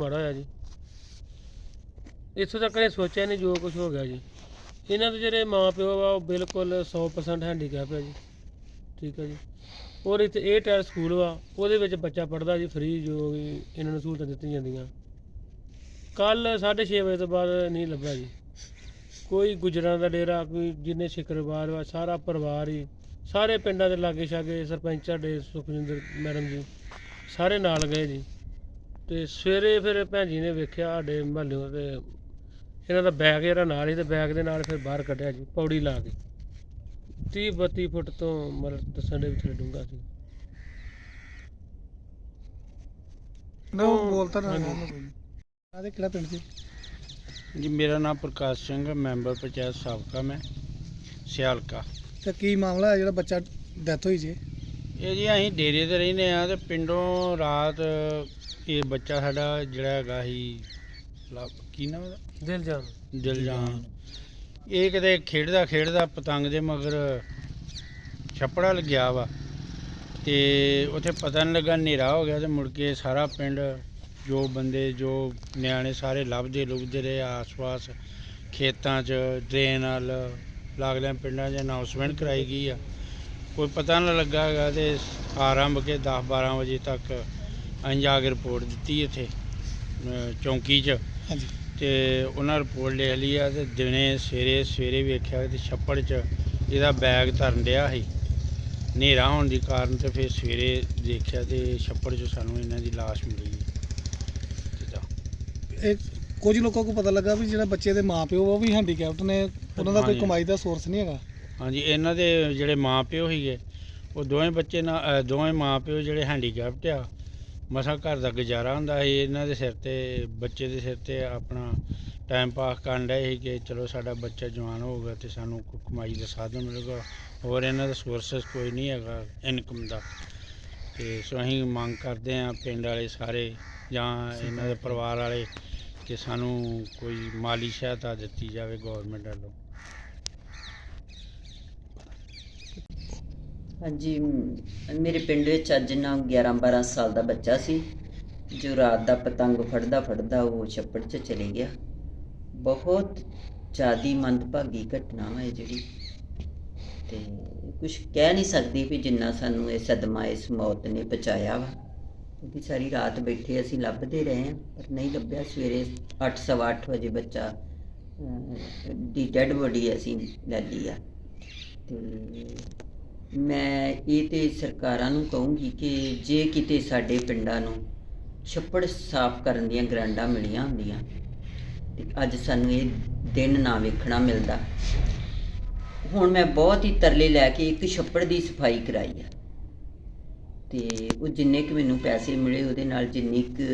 ਮਾੜਾ ਹੋਇਆ ਜੀ। ਇੱਥੋਂ ਤੱਕ ਇਹ ਸੋਚਿਆ ਨਹੀਂ ਜੋ ਕੁਝ ਹੋ ਗਿਆ ਜੀ। ਇਹਨਾਂ ਦੇ ਜਿਹੜੇ ਮਾਂ ਪਿਓ ਵਾ ਉਹ ਬਿਲਕੁਲ 100% ਹੈਂਡੀਕੈਪ ਹੈ ਜੀ। ਠੀਕ ਹੈ ਜੀ। ਔਰ ਇੱਥੇ ਇਹ ਟਾਇਰ ਸਕੂਲ ਵਾ, ਉਹਦੇ ਵਿੱਚ ਬੱਚਾ ਪੜਦਾ ਜੀ ਫ੍ਰੀ ਜੋ ਵੀ ਇਹਨਾਂ ਨੂੰ ਸਹੂਲਤਾਂ ਦਿੱਤੀਆਂ ਜਾਂਦੀਆਂ। ਕੱਲ 6:30 ਵਜੇ ਤੋਂ ਬਾਅਦ ਨਹੀਂ ਲੱਭਿਆ ਜੀ। ਕੋਈ ਗੁਜਰਾਂ ਦਾ ਡੇਰਾ, ਕੋਈ ਜਿੰਨੇ ਸ਼ੁੱਕਰਵਾਰ ਵਾ, ਸਾਰਾ ਪਰਿਵਾਰ ਹੀ, ਸਾਰੇ ਪਿੰਡਾਂ ਦੇ ਲਾਗੇ ਛਾਗੇ ਸਰਪੰਚ ਸਾਡੇ ਸੁਖਜਿੰਦਰ ਮੈਡਮ ਜੀ, ਸਾਰੇ ਨਾਲ ਗਏ ਜੀ। ਤੇ ਸਵੇਰੇ ਫਿਰ ਭੈਣ ਜੀ ਨੇ ਵੇਖਿਆ ਸਾਡੇ ਮਹੱਲਿਓਂ ਤੇ ਇਹਨਾਂ ਦਾ ਬੈਗ ਜਿਹੜਾ ਨਾਲ ਹੀ ਤੇ ਬੈਗ ਦੇ ਨਾਲ ਫਿਰ ਬਾਹਰ ਕੱਢਿਆ ਜੀ ਪੌੜੀ ਲਾ ਕੇ। 30 32 ਫੁੱਟ ਤੋਂ ਮਤਲਬ ਦੱਸਣ ਦੇ ਵਿੱਚ ਡੂੰਘਾ ਸੀ। ਨਾ ਉਹ ਬੋਲਤਾ ਨਾ ਹਾਂਜੀ। ਆਦੇ ਕਿਹੜਾ ਪਿੰਡ ਸੀ ਜੀ ਮੇਰਾ ਨਾਮ ਪ੍ਰਕਾਸ਼ ਸਿੰਘ ਹੈ, ਮੈਂਬਰ ਪੰਚਾਇਤ ਸਾਬਕਾ ਮੈਂ ਸਿਆਲਕਾ। ਤੇ ਕੀ ਮਾਮਲਾ ਹੈ ਜਿਹੜਾ ਬੱਚਾ ਡੈਥ ਹੋਈ ਜੀ ਇਹ ਜੀ ਅਸੀਂ ਡੇਰੇ ਤੇ ਰਹਿੰਦੇ ਆ ਤੇ ਪਿੰਡੋਂ ਰਾਤ ਇਹ ਬੱਚਾ ਸਾਡਾ ਜਿਹੜਾ ਹੈਗਾ ਸੀ ਲਾ- ਕੀ ਨਾਮ ਉਹਦਾ? ਦਿਲ ਜਾਨ ਦਿਲਜਾਨ। ਇਹ ਕਿਤੇ ਖੇਡਦਾ ਖੇਡਦਾ ਪਤੰਗ ਦੇ ਮਗਰ ਛੱਪੜਾ ਲੱਗਿਆ ਵਾ ਤੇ ਉੱਥੇ ਪਤਾ ਨਹੀਂ ਲੱਗਾ ਹਨੇਰਾ ਹੋ ਗਿਆ ਤੇ ਮੁੜ ਕੇ ਸਾਰਾ ਪਿੰਡ ਜੋ ਬੰਦੇ ਜੋ ਨਿਆਣੇ ਸਾਰੇ ਲੱਭਦੇ ਲੁਭਦੇ ਰਹੇ ਆਸ-ਪਾਸ ਖੇਤਾਂ 'ਚ ਡਰੇਨ ਨਾਲ ਲਾਗਲੇ ਪਿੰਡਾਂ 'ਚ ਅਨਾਉਂਸਮੈਂਟ ਕਰਾਈ ਗਈ ਆ। ਕੋਈ ਪਤਾ ਨਹੀਂ ਲੱਗਾ ਹੈਗਾ ਤੇ ਆਰੰਭ ਕੇ 10-12 ਵਜੇ ਤੱਕ ਅਸੀਂ ਜਾ ਕੇ ਰਿਪੋਰਟ ਦਿੱਤੀ ਇੱਥੇ ਅਹ ਚੌਂਕੀ 'ਚ। ਹਾਂਜੀ। ਤੇ ਉਹਨਾਂ ਰਿਪੋਰਟ ਲਿਖ ਲਈ ਆ ਤੇ ਦਿਨੇ ਸਵੇਰੇ ਸਵੇਰੇ ਵੇਖਿਆ ਤੇ ਛੱਪੜ 'ਚ ਇਹਦਾ ਬੈਗ ਧਰਨ ਡਿਆ ਸੀ। ਹਨੇਰਾ ਹੋਣ ਦੀ ਕਾਰਨ ਤੇ ਫਿਰ ਸਵੇਰੇ ਦੇਖਿਆ ਤੇ ਛੱਪੜ 'ਚ ਸਾਨੂੰ ਇਹਨਾਂ ਦੀ ਲਾਸ਼ ਮਿਲੀ। ਜਿੱਦਾਂ। ਇਹ ਕੁਝ ਲੋਕਾਂ ਨੂੰ ਪਤਾ ਲੱਗਾ ਵੀ ਜਿਹੜਾ ਬੱਚੇ ਦੇ ਮਾਪਿਓ ਉਹ ਵੀ ਹੈਂਡੀਕੈਪਟ ਨੇ। ਉਹਨਾਂ ਦਾ ਕੋਈ ਹਾਂਜੀ। ਕਮਾਈ ਦਾ ਸੋਰਸ ਨਹੀਂ ਹੈਗਾ। ਹਾਂਜੀ ਇਹਨਾਂ ਦੇ ਜਿਹੜੇ ਮਾਪਿਓ ਸੀਗੇ ਉਹ ਦੋਵੇਂ ਬੱਚੇ ਨਾ ਅਹ ਦੋਵੇਂ ਮਾਪਿਓ ਜਿਹੜੇ ਹੈਂਡੀਕੈਪਟ ਆ ਮਸਾਂ ਘਰ ਦਾ ਗੁਜ਼ਾਰਾ ਹੁੰਦਾ ਸੀ, ਇਹਨਾਂ ਦੇ ਸਿਰ ਤੇ, ਬੱਚੇ ਦੇ ਸਿਰ ਤੇ ਆਪਣਾ ਟਾਈਮ ਪਾਸ ਕਰਨ ਡਏ ਸੀ ਕਿ ਚਲੋ ਸਾਡਾ ਬੱਚਾ ਜਵਾਨ ਹੋਊਗਾ ਤੇ ਸਾਨੂੰ ਕੋਈ ਕਮਾਈ ਦਾ ਸਾਧਨ ਮਿਲੂਗਾ, ਹੋਰ ਇਹਨਾਂ ਦਾ ਸੋਰਸਸ ਕੋਈ ਨਹੀਂ ਹੈਗਾ ਇਨਕਮ ਦਾ। ਤੇ ਸੋ ਅਸੀਂ ਮੰਗ ਕਰਦੇ ਹਾਂ ਪਿੰਡ ਵਾਲੇ ਸਾਰੇ ਜਾਂ ਇਹਨਾਂ ਦੇ ਪਰਿਵਾਰ ਵਾਲੇ ਕਿ ਸਾਨੂੰ ਕੋਈ ਮਾਲੀ ਸਹਾਇਤਾ ਦਿੱਤੀ ਜਾਵੇ ਗਵਰਨਮੈਂਟ ਵੱਲੋਂ। ਹਾਂਜੀ ਮੇਰੇ ਪਿੰਡ ਵਿੱਚ ਅੱਜ ਨਾ 11 12 ਸਾਲ ਦਾ ਬੱਚਾ ਸੀ, ਜੋ ਰਾਤ ਦਾ ਪਤੰਗ ਫੜਦਾ ਫੜਦਾ ਉਹ ਛੱਪੜ 'ਚ ਚਲੇ ਗਿਆ। ਬਹੁਤ ਜ਼ਿਆਦੀ ਮੰਦਭਾਗੀ ਘਟਨਾ ਹੈ ਜਿਹੜੀ। ਤੇ ਕੁਝ ਕਹਿ ਨਹੀਂ ਸਕਦੀ ਵੀ ਜਿੰਨਾ ਸਾਨੂੰ ਇਹ ਸਦਮਾ, ਇਸ ਮੌਤ ਨੇ ਬਚਾਇਆ ਵਾ। ਕਿਉਂਕਿ ਸਾਰੀ ਰਾਤ ਬੈਠੇ ਅਸੀਂ ਲੱਭਦੇ ਰਹੇ ਹਾਂ, ਪਰ ਨਹੀਂ ਲੱਭਿਆ। ਸਵੇਰੇ 8:30 ਵਜੇ ਬੱਚਾ ਦੀ ਡੈੱਡ ਬੋਡੀ ਅਸੀਂ ਲੈ ਲਈ ਆ। ਤੇ ਮੈਂ ਇਹ ਤੇ ਸਰਕਾਰਾਂ ਨੂੰ ਕਹੂੰਗੀ ਕਿ ਜੇ ਕਿਤੇ ਸਾਡੇ ਪਿੰਡਾਂ ਨੂੰ ਛੱਪੜ ਸਾਫ਼ ਕਰਨ ਦੀਆਂ ਗਰਾਂਡਾਂ ਮਿਲੀਆਂ ਹੁੰਦੀਆਂ ਤੇ ਅੱਜ ਸਾਨੂੰ ਇਹ ਦਿਨ ਨਾ ਵੇਖਣਾ ਮਿਲਦਾ, ਹੁਣ ਮੈਂ ਬਹੁਤ ਹੀ ਤਰਲੇ ਲੈ ਕੇ ਇੱਕ ਛੱਪੜ ਦੀ ਸਫ਼ਾਈ ਕਰਾਈ ਆ। ਤੇ ਉਹ ਜਿੰਨੇ ਕੁ ਮੈਨੂੰ ਪੈਸੇ ਮਿਲੇ ਉਹਦੇ ਨਾਲ ਜਿੰਨੀ ਕੁ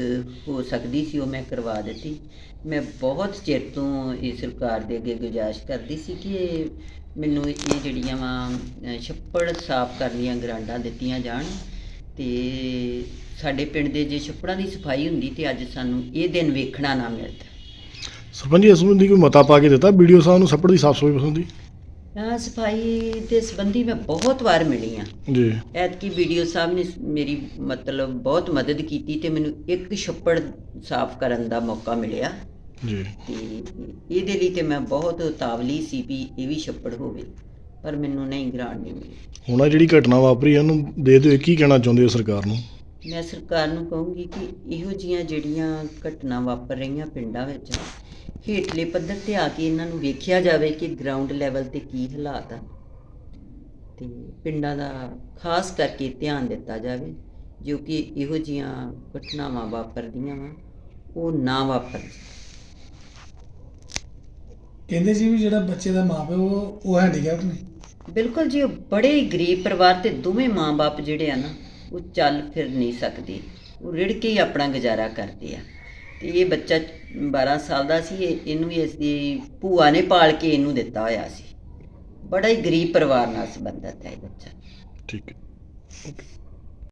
ਹੋ ਸਕਦੀ ਸੀ ਉਹ ਮੈਂ ਕਰਵਾ ਦਿੱਤੀ। ਮੈਂ ਬਹੁਤ ਚਿਰ ਤੋਂ ਇਹ ਸਰਕਾਰ ਦੇ ਅੱਗੇ ਗੁਜ਼ਾਰਿਸ਼ ਕਰਦੀ ਸੀ ਕਿ ਮੈਨੂੰ ਇਹ ਜਿਹੜੀਆਂ ਵਾ ਛੱਪੜ ਸਾਫ਼ ਕਰਨ ਦੀਆਂ ਗਰਾਂਟਾਂ ਦਿੱਤੀਆਂ ਜਾਣ ਤੇ ਸਾਡੇ ਪਿੰਡ ਦੇ ਜੇ ਛੱਪੜਾਂ ਦੀ ਸਫ਼ਾਈ ਹੁੰਦੀ ਤੇ ਅੱਜ ਸਾਨੂੰ ਇਹ ਦਿਨ ਵੇਖਣਾ ਨਾ ਮਿਲਦਾ। ਸਰਪੰਚ ਜੀ, ਇਸ ਸੰਬੰਧੀ ਕੋਈ ਮਤਾ ਪਾ ਕੇ ਦਿੱਤਾ? ਵੀਡੀਓ ਸਾਹਿਬ ਨੂੰ ਛੱਪੜ ਦੀ ਸਾਫ਼ ਸਫ਼ਾਈ ਪਸੰਦੀ ਆ ਸਫ਼ਾਈ ਦੇ ਸੰਬੰਧੀ ਮੈਂ ਬਹੁਤ ਵਾਰ ਮਿਲੀ ਹਾਂ। ਜੀ। ਐਤਕੀ ਵੀਡੀਓ ਸਾਹਿਬ ਨੇ ਮੇਰੀ ਮਤਲਬ ਬਹੁਤ ਮਦਦ ਕੀਤੀ ਤੇ ਮੈਨੂੰ ਇੱਕ ਛੱਪੜ ਸਾਫ਼ ਕਰਨ ਦਾ ਮੌਕਾ ਮਿਲਿਆ। ਜੀ। ਤੇ ਇਹਦੇ ਲਈ ਤੇ ਮੈਂ ਬਹੁਤ ਉਤਾਵਲੀ ਸੀ ਵੀ ਇਹ ਵੀ ਛੱਪੜ ਹੋਵੇ ਪਰ ਮੈਨੂੰ ਨਹੀਂ ਗ੍ਰਾਂਟ ਨਹੀਂ ਮਿਲੀ। ਹੁਣ ਆਹ ਜਿਹੜੀ ਘਟਨਾ ਵਾਪਰੀ ਹੈ ਉਹਨੂੰ ਦੇ ਦਿਓ ਕੀ ਕਹਿਣਾ ਚਾਹੁੰਦੇ ਹੋ ਸਰਕਾਰ ਨੂੰ? ਮੈਂ ਸਰਕਾਰ ਨੂੰ ਕਹੂੰਗੀ ਕਿ ਇਹੋ ਜੀਆਂ ਜਿਹੜੀਆਂ ਘਟਨਾ ਵਾਪਰ ਰਹੀਆਂ ਪਿੰਡਾਂ ਵਿੱਚ ਹੇਠਲੇ ਪੱਧਰ ਤੇ ਆ ਕੇ ਇਹਨਾਂ ਨੂੰ ਵੇਖਿਆ ਜਾਵੇ ਕਿ ਗਰਾਊਂਡ ਲੈਵਲ ਤੇ ਕੀ ਹਾਲਾਤ ਆ। ਤੇ ਪਿੰਡਾਂ ਦਾ ਖਾਸ ਕਰਕੇ ਧਿਆਨ ਦਿੱਤਾ ਜਾਵੇ ਜੋ ਕਿ ਇਹੋ ਜੀਆਂ ਘਟਨਾਵਾਂ ਵਾਪਰਦੀਆਂ ਵਾ ਉਹ ਨਾ ਵਾਪਰਨ ਕਹਿੰਦੇ ਸੀ ਵੀ ਜਿਹੜਾ ਬੱਚੇ ਦਾ ਮਾਪਿਓ ਉਹ- ਉਹ ਹੈਂਡੀਕੈਪਟ ਨੇ? ਬਿਲਕੁਲ ਜੀ ਉਹ ਬੜੇ ਗਰੀਬ ਪਰਿਵਾਰ ਤੇ ਦੋਵੇਂ ਮਾਂ-ਬਾਪ ਜਿਹੜੇ ਆ ਨਾ ਉਹ ਚੱਲ ਫਿਰ ਨਹੀਂ ਸਕਦੇ। ਉਹ ਰਿੜ ਕੇ ਹੀ ਆਪਣਾ ਗੁਜ਼ਾਰਾ ਕਰਦੇ ਆ। ਤੇ ਇਹ ਬੱਚਾ 12 ਸਾਲ ਦਾ ਸੀ ਇਹਨੂੰ ਵੀ ਇਸ ਦੀ ਭੂਆ ਨੇ ਪਾਲ ਕੇ ਇਹਨੂੰ ਦਿੱਤਾ ਹੋਇਆ ਸੀ। ਬੜਾ ਹੀ ਗਰੀਬ ਪਰਿਵਾਰ ਨਾਲ ਸੰਬੰਧਿਤ ਹੈ ਇਹ ਬੱਚਾ। ਠੀਕ ਹੈ। ਓਕੇ।